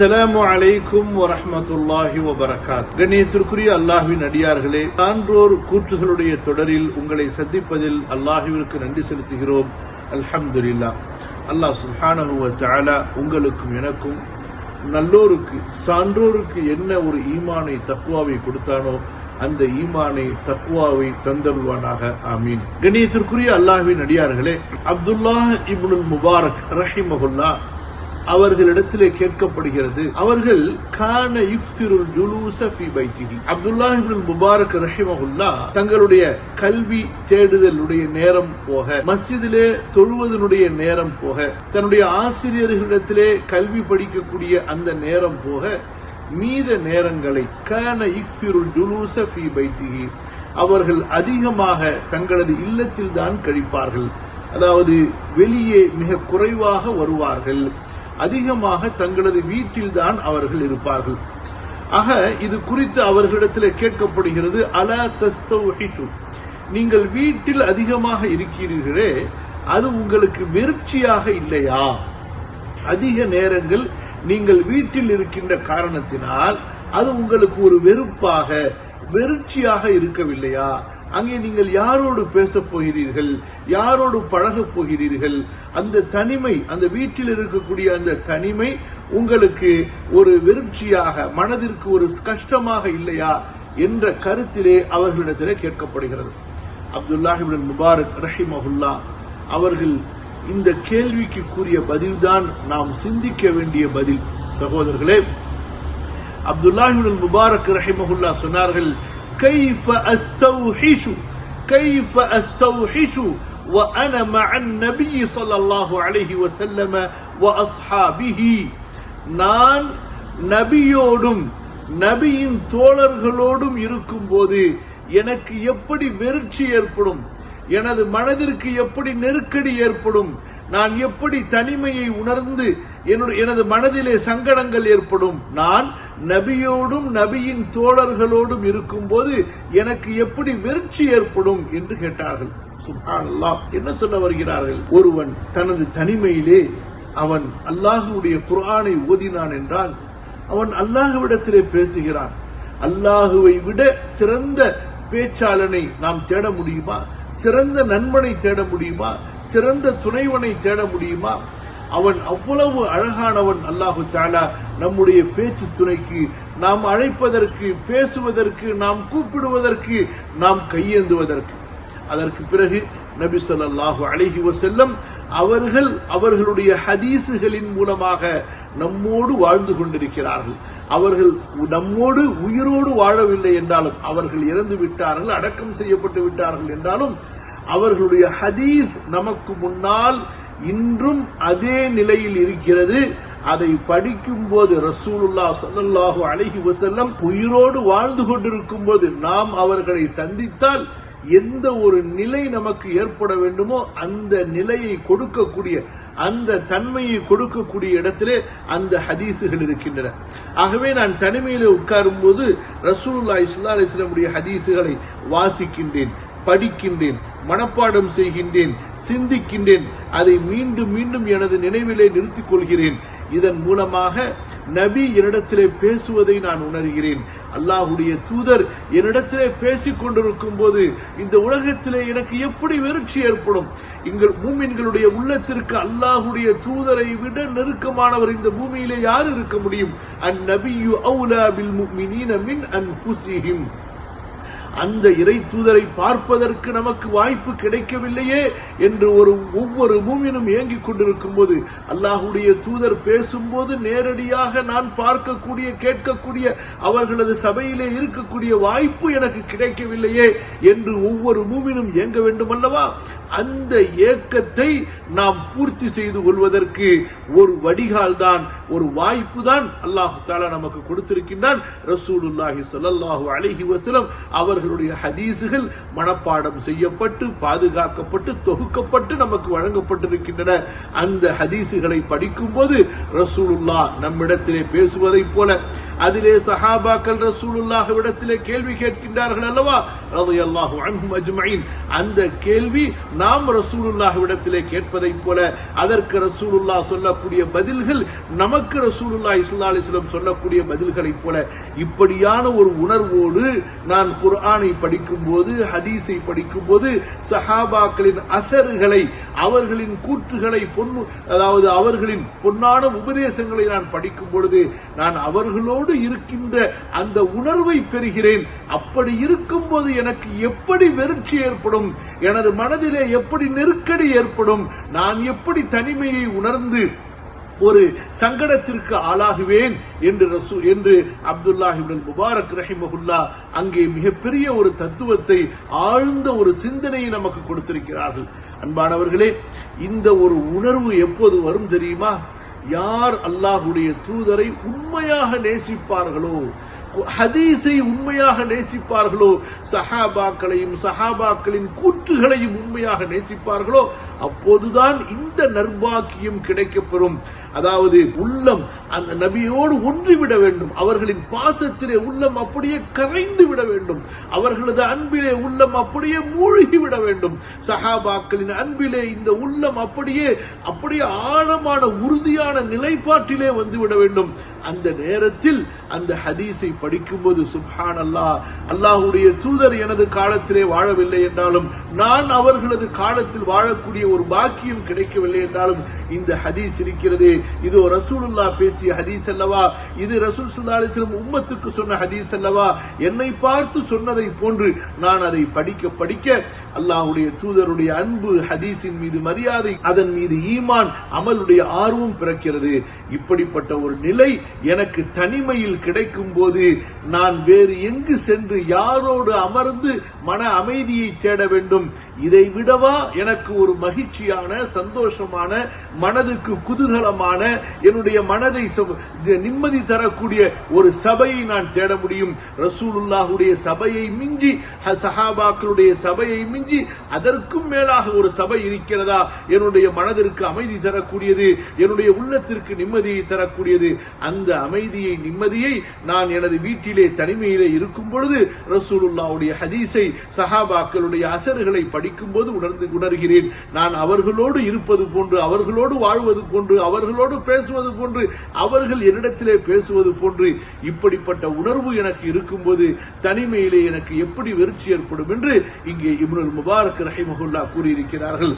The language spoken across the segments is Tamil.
அஸ்ஸலாமு அலைக்கும் வரஹ்மத்துல்லாஹி வபரகாத். கண்ணியத்திற்குரிய அல்லாஹ்வின் அடியார்களே சான்றோர் கூற்றுகளுடைய தொடரில் உங்களை சந்திப்பதில் அல்லாஹ்விற்கு நன்றி செலுத்துகிறோம். அல்ஹம்துலில்லாஹ் அல்லாஹ் சுப்ஹானஹு வ உங்களுக்கும் எனக்கும் நல்லோருக்கு சான்றோருக்கு என்ன ஒரு ஈமானை தக்குவாவை கொடுத்தானோ அந்த ஈமானை தக்குவாவை தந்தருவானாக ஆமீன். கண்ணியத்திற்குரிய அல்லாஹ்வின் அடியார்களே அப்துல்லா இப்னுல் முபாரக் ரஹிமகுல்லா அவர்களிடத்திலே கேட்கப்படுகிறது. அவர்கள் கான யுக்சிருல் ஜுலூச ஃபி பைத்திகி அப்துல்லா இப்னுல் முபாரக் ரஹிமகுல்லா தங்களுடைய கல்வி தேடுதலுடைய நேரம் போக மஸ்ஜிதிலே தொழுவதனுடைய நேரம் போக தன்னுடைய ஆசிரியர்களிடத்திலே கல்வி படிக்கக்கூடிய அந்த நேரம் போக மீத நேரங்களை கான யுக்சிருல் ஜுலூச ஃபி பைத்திகி அவர்கள் அதிகமாக தங்களது இல்லத்தில் தான் கழிப்பார்கள். அதாவது வெளியே மிக குறைவாக வருவார்கள். அதிகமாக தங்களது வீட்டில்தான் அவர்கள் இருப்பார்கள். ஆக இது குறித்து அவர்களிடத்தில் கேட்கப்படுகிறது அலா தஸ்தௌஹிஷு நீங்கள் வீட்டில் அதிகமாக இருக்கிறீர்களே அது உங்களுக்கு வெறுச்சியாக இல்லையா? அதிக நேரங்கள் நீங்கள் வீட்டில் இருக்கின்ற காரணத்தினால் அது உங்களுக்கு ஒரு வெறுப்பாக வெறுச்சியாக இருக்கவில்லையா? அங்கே நீங்கள் யாரோடு பேசப் போகிறீர்கள்? யாரோடு பழகப் போகிறீர்கள்? அந்த தனிமை அந்த வீட்டில் இருக்கக்கூடிய அந்த தனிமை உங்களுக்கு ஒரு வெறுச்சியாக மனதிற்கு ஒரு கஷ்டமாக இல்லையா என்ற கருத்திலே அவர்களிடத்திலே கேட்கப்படுகிறது. அப்துல்லாஹிபின் முபாரக் ரஹிமஹுல்லா அவர்கள் இந்த கேள்விக்கு கூறிய பதில்தான் நாம் சிந்திக்க வேண்டிய பதில். சகோதரர்களே அப்துல்லாஹிபின் முபாரக் ரஹிமஹுல்லா சொன்னார்கள் كيف أستوحش كيف أستوحش وأنا مع النبي صلى الله عليه وسلم وأصحابه நான் நபியோடும் நபியின் தோழர்களோடும் இருக்கும்போது எனக்கு எப்படி வெறுச்சி ஏற்படும் எனது மனதிற்கு எப்படி நெருக்கடி ஏற்படும் நான் எப்படி தனிமையை உணர்ந்து எனது மனதிலே சங்கடங்கள் ஏற்படும் நான் நபியோடும் நபியின் தோழர்களோடும் இருக்கும்போது எனக்கு எப்படி வெறுச்சி ஏற்படும் என்று கேட்டார்கள். சுப்ஹானல்லாஹ் என்ன சொல்ல வருகிறார்கள்? ஒருவன் தனது தனிமையிலே அவன் அல்லாஹுடைய குரானை ஓதினான் என்றால் அவன் அல்லாஹுவிடத்திலே பேசுகிறான். அல்லாஹுவை விட சிறந்த பேச்சாளனை நாம் தேட முடியுமா? சிறந்த நண்பனை தேட முடியுமா? சிறந்த துணைவனை தேட முடியுமா? அவன் அவ்வளவு அழகானவன் அல்லாஹு தாலா நம்முடைய பேச்சு துணைக்கு நாம் அழைப்பதற்கு பேசுவதற்கு நாம் கூப்பிடுவதற்கு நாம் கையேந்துவதற்கு. அதற்கு பிறகு நபி சொல்லாஹு அழகி செல்லம் அவர்கள் அவர்களுடைய ஹதீசுகளின் மூலமாக நம்மோடு வாழ்ந்து கொண்டிருக்கிறார்கள். அவர்கள் நம்மோடு உயிரோடு வாழவில்லை என்றாலும் அவர்கள் இறந்து விட்டார்கள் அடக்கம் செய்யப்பட்டு விட்டார்கள் என்றாலும் அவர்களுடைய ஹதீஸ் நமக்கு முன்னால் இன்றும் அதே நிலையில் இருக்கிறது. அதை படிக்கும் போது ரசூலுல்லா சல்லாஹு அலஹி வசல்லம் உயிரோடு வாழ்ந்து கொண்டிருக்கும் போது நாம் அவர்களை சந்தித்தால் எந்த ஒரு நிலை நமக்கு ஏற்பட வேண்டுமோ அந்த நிலையை கொடுக்கக்கூடிய அந்த தன்மையை கொடுக்கக்கூடிய இடத்திலே அந்த ஹதீசுகள் இருக்கின்றன. ஆகவே நான் தனிமையில் உட்காரும் போது ரசூலுல்லா இஸ்லா அலிஸ்லமுடைய ஹதீசுகளை வாசிக்கின்றேன் படிக்கின்றேன் மனப்பாடம் செய்கின்றேன் சிந்திக்கின்றேன். அதை மீண்டும் மீண்டும் எனது நினைவிலே நிறுத்திக் கொள்கிறேன். இதன் மூலமாக நபி என்னிடத்திலே பேசுவதை நான் உணர்கிறேன். அல்லாஹுடைய தூதர் என்னிடத்திலே பேசிக் கொண்டிருக்கும் போது இந்த உலகத்திலே எனக்கு எப்படி வெறுச்சி ஏற்படும்? எங்கள் மூமின்களுடைய உள்ளத்திற்கு அல்லாஹுடைய தூதரை விட நெருக்கமானவர் இந்த பூமியிலே யார் இருக்க முடியும்? அந்நபியு அவுலா பில் முஃமினீன மின் அன்ஃபுஸிஹிம் அந்த இறை தூதரை பார்ப்பதற்கு நமக்கு வாய்ப்பு கிடைக்கவில்லையே என்று ஒரு ஒவ்வொரு மூமினும் ஏங்கிக் கொண்டிருக்கும் போது அல்லாஹுடைய தூதர் பேசும்போது நேரடியாக நான் பார்க்கக்கூடிய கேட்கக்கூடிய அவர்களது சபையிலே இருக்கக்கூடிய வாய்ப்பு எனக்கு கிடைக்கவில்லையே என்று ஒவ்வொரு மூமினும் ஏங்க வேண்டும் அல்லவா அந்த ஏக்கத்தை நாம் பூர்த்தி செய்து கொள்வதற்கு ஒரு வடிகால் தான் ஒரு வாய்ப்பு தான் அல்லாஹு தாலா நமக்கு கொடுத்திருக்கின்றான். ரசூலுல்லாஹி சொல்லல்லாஹு அலிஹி வசலம் அவர்களுடைய ஹதீசுகள் மனப்பாடம் செய்யப்பட்டு பாதுகாக்கப்பட்டு தொகுக்கப்பட்டு நமக்கு வழங்கப்பட்டிருக்கின்றன. அந்த ஹதீசுகளை படிக்கும் போது ரசூலுல்லா நம்மிடத்திலே பேசுவதைப் போல அதிலே சஹாபாக்கள் ரசூலுல்லாஹ்விடத்திலே கேள்வி கேட்கின்றார்கள் அல்லவா? ரலியல்லாஹு அன்ஹும் அஜ்மஈன் அந்த கேள்வி நாம் ரசூலுல்லாஹ்விடத்திலே கேட்பதைப் போல அதற்கு ரசூலுல்லாஹ் சொல்லக்கூடிய பதில்கள் நமக்கு ரசூலுல்லாஹ் இஸ்லா அலிஸ்லம் சொல்லக்கூடிய பதில்களைப் போல இப்படியான ஒரு உணர்வோடு நான் குர்ஆனை படிக்கும்போது ஹதீஸை படிக்கும்போது சஹாபாக்களின் அசர்களை அவர்களின் கூற்றுகளை பொன் அதாவது அவர்களின் பொன்னான உபதேசங்களை நான் படிக்கும் பொழுது நான் அவர்களோடு இருக்கின்ற அந்த உணர்வை பெறுகிறேன். அப்படி இருக்கும்போது எனக்கு எப்படி வெறுச்சி ஏற்படும்? எனது மனதிலே எப்படி நெருக்கடி ஏற்படும்? நான் எப்படி தனிமையை உணர்ந்து ஒரு சங்கடத்திற்கு ஆளாகுவேன்? என்று ரசூ என்று அப்துல்லாஹிபின் முபாரக் ரஹிமஹுல்லா அங்கே மிகப்பெரிய ஒரு தத்துவத்தை ஆழ்ந்த ஒரு சிந்தனையை நமக்கு கொடுத்திருக்கிறார்கள். அன்பானவர்களே இந்த ஒரு உணர்வு எப்போது வரும் தெரியுமா? யார் அல்லாஹுடைய தூதரை உண்மையாக நேசிப்பார்களோ ஹதீஸை உண்மையாக நேசிப்பார்களோ சஹாபாக்களையும் சஹாபாக்களின் கூற்றுகளையும் உண்மையாக நேசிப்பார்களோ அப்போதுதான் இந்த நர்பாக்கியம் கிடைக்கப்பெறும். அதாவது உள்ளம் அந்த நபியோடு ஒன்றிவிட வேண்டும். அவர்களின் பாசத்திலே உள்ளம் அப்படியே கரைந்து விட வேண்டும். அவர்களது அன்பிலே உள்ளம் அப்படியே மூழ்கி விட வேண்டும். சஹாபாக்களின் அன்பிலே இந்த உள்ளம் அப்படியே அப்படியே ஆழமான உறுதியான நிலைப்பாட்டிலே வந்து விட வேண்டும். அந்த நேரத்தில் அந்த ஹதீஸை படிக்கும்போது சுப்ஹான் அல்லாஹ் அல்லாஹுடைய தூதர் எனது காலத்திலே வாழவில்லை என்றாலும் நான் அவர்களது காலத்தில் வாழக்கூடிய ஒரு பாக்கியம் கிடைக்கவில்லை என்றாலும் இந்த ஹதீஸ் இருக்கிறதே இது ரசூலுல்லா பேசிய ஹதீஸ் அல்லவா? இது ரசூல் சுல்லா உம்மத்துக்கு சொன்ன ஹதீஸ் அல்லவா? என்னை பார்த்து சொன்னதை போன்று நான் அதை படிக்க படிக்க அல்லாஹுடைய தூதருடைய அன்பு ஹதீஸின் மீது மரியாதை அதன் மீது ஈமான் அமலுடைய ஆர்வம் பிறக்கிறது. இப்படிப்பட்ட ஒரு நிலை எனக்கு தனிமையில் கிடைக்கும் போது நான் வேறு எங்கு சென்று யாரோடு அமர்ந்து மன அமைதியை தேட வேண்டும் இதை விடவா எனக்கு ஒரு மகிழ்ச்சியான சந்தோஷமான மனதுக்கு குதூகலமான என்னுடைய மனதை ச- நிம்மதி தரக்கூடிய ஒரு சபையை நான் தேட முடியும். ரசூலுல்லாஹுடைய சபையை மிஞ்சி சஹாபாக்களுடைய சபையை மிஞ்சி அதற்கும் மேலாக ஒரு சபை இருக்கிறதா? என்னுடைய மனதிற்கு அமைதி தரக்கூடியது என்னுடைய உள்ளத்திற்கு நிம்மதியை தரக்கூடியது. அந்த அமைதியை நிம்மதியை நான் எனது வீட்டிலே தனிமையிலே இருக்கும் பொழுது ரசூலுல்லாஹுடைய ஹதீஸை சஹாபாக்களுடைய அசர்களை படி படிக்கும்போது உணர்ந்து உணர்கிறேன். நான் அவர்களோடு இருப்பது போன்று அவர்களோடு வாழ்வது போன்று அவர்களோடு பேசுவது போன்று அவர்கள் என்னிடத்திலே பேசுவது போன்று இப்படிப்பட்ட உணர்வு எனக்கு இருக்கும்போது தனிமையிலே எனக்கு எப்படி வெறுச்சி ஏற்படும் என்று இங்கே இப்னுல் முபாரக் ரஹிமஹுல்லா கூறியிருக்கிறார்கள்.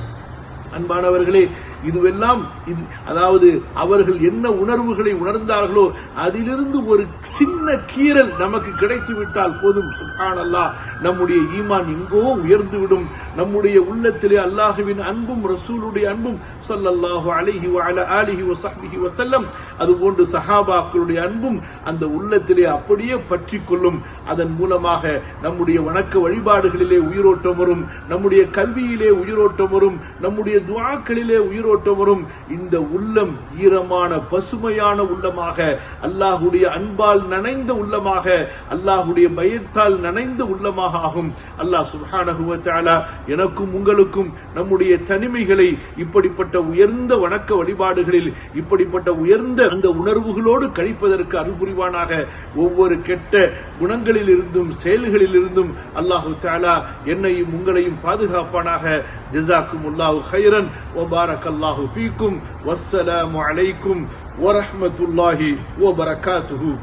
அன்பானவர்களே இதுவெல்லாம் இது அதாவது அவர்கள் என்ன உணர்வுகளை உணர்ந்தார்களோ அதிலிருந்து ஒரு சின்ன கீறல் நமக்கு கிடைத்து விட்டால் போதும். சுல்ஹான் அல்லாஹ் நம்முடைய ஈமான் எங்கோ உயர்ந்துவிடும். நம்முடைய உள்ளத்திலே அல்லாஹுவின் அன்பும் ரசூலுடைய அன்பும் சல்லல்லாஹு அலைஹி வஅலா ஆலிஹி வஸஹ்பிஹி அதுபோன்று சஹாபாக்களுடைய அன்பும் அந்த உள்ளத்திலே அப்படியே பற்றி கொள்ளும். அதன் மூலமாக நம்முடைய வணக்க வழிபாடுகளிலே உயிரோட்டம் வரும். நம்முடைய கல்வியிலே உயிரோட்டம் வரும். நம்முடைய துவாக்களிலே துஆக்களிலே உயிரோட்ட இந்த உள்ளம் ஈரமான பசுமையான உள்ளமாக அல்லாஹுடைய அன்பால் நனைந்த உள்ளமாக அல்லாஹுடைய பயத்தால் நனைந்த உள்ளமாக ஆகும். அல்லாஹ் சுல்ஹானகுவத்தாலா எனக்கும் உங்களுக்கும் நம்முடைய தனிமைகளை இப்படிப்பட்ட உயர்ந்த வணக்க வழிபாடுகளில் இப்படிப்பட்ட உயர்ந்த அந்த உணர்வுகளோடு கழிப்பதற்கு அருள் புரிவானாக. ஒவ்வொரு கெட்ட குணங்களில் இருந்தும் செயல்களில் இருந்தும் அல்லாஹு தாலா என்னையும் உங்களையும் பாதுகாப்பானாக. ஜிசாக்கும் உல்லாஹு ஹைரன் ஒபாரக் الله فيكم والسلام عليكم ورحمة الله وبركاته